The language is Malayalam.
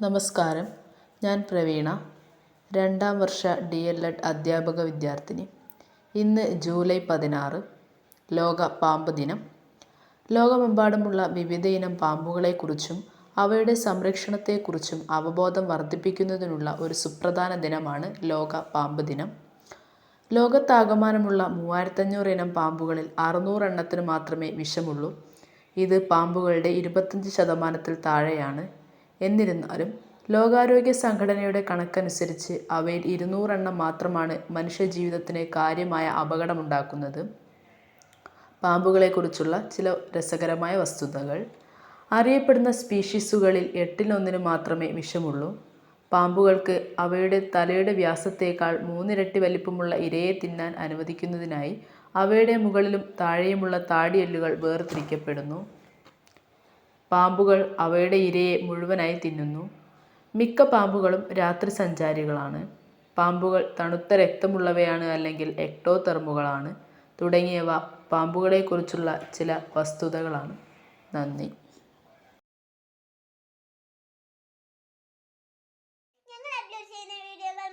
നമസ്കാരം. ഞാൻ പ്രവീണ രണ്ടാം വർഷ ഡി എൽ എഡ് അധ്യാപക വിദ്യാർത്ഥിനി. ഇന്ന് ജൂലൈ പതിനാറ് ലോക പാമ്പ് ദിനം. ലോകമെമ്പാടുമുള്ള വിവിധയിനം പാമ്പുകളെക്കുറിച്ചും അവയുടെ സംരക്ഷണത്തെക്കുറിച്ചും അവബോധം വർദ്ധിപ്പിക്കുന്നതിനുള്ള ഒരു സുപ്രധാന ദിനമാണ് ലോക പാമ്പ് ദിനം. ലോകത്താകമാനമുള്ള മൂവായിരത്തഞ്ഞൂറ് ഇനം പാമ്പുകളിൽ അറുന്നൂറെണ്ണത്തിന് മാത്രമേ വിഷമുള്ളൂ. ഇത് പാമ്പുകളുടെ ഇരുപത്തഞ്ച് ശതമാനത്തിൽ താഴെയാണ്. എന്നിരുന്നാലും ലോകാരോഗ്യ സംഘടനയുടെ കണക്കനുസരിച്ച് അവയിൽ ഇരുന്നൂറെണ്ണം മാത്രമാണ് മനുഷ്യജീവിതത്തിന് കാര്യമായ അപകടമുണ്ടാക്കുന്നത്. പാമ്പുകളെക്കുറിച്ചുള്ള ചില രസകരമായ വസ്തുതകൾ. അറിയപ്പെടുന്ന സ്പീഷീസുകളിൽ എട്ടിലൊന്നിന് മാത്രമേ വിഷമുള്ളൂ. പാമ്പുകൾക്ക് അവയുടെ തലയുടെ വ്യാസത്തേക്കാൾ മൂന്നിരട്ടി വലിപ്പമുള്ള ഇരയെ തിന്നാൻ അനുവദിക്കുന്നതിനായി അവയുടെ മുകളിലും താഴെയുമുള്ള താടിയെല്ലുകൾ വേർതിരിക്കപ്പെടുന്നു. പാമ്പുകൾ അവയുടെ ഇരയെ മുഴുവനായി തിന്നുന്നു. മിക്ക പാമ്പുകളും രാത്രി സഞ്ചാരികളാണ്. പാമ്പുകൾ തണുത്ത രക്തമുള്ളവയാണ് അല്ലെങ്കിൽ എക്ടോതെർമുകളാണ്. തുടങ്ങിയവ പാമ്പുകളെക്കുറിച്ചുള്ള ചില വസ്തുതകളാണ്. നന്ദി. ഞങ്ങൾ അപ്ലോഡ് ചെയ്യുന്ന വീഡിയോകൾ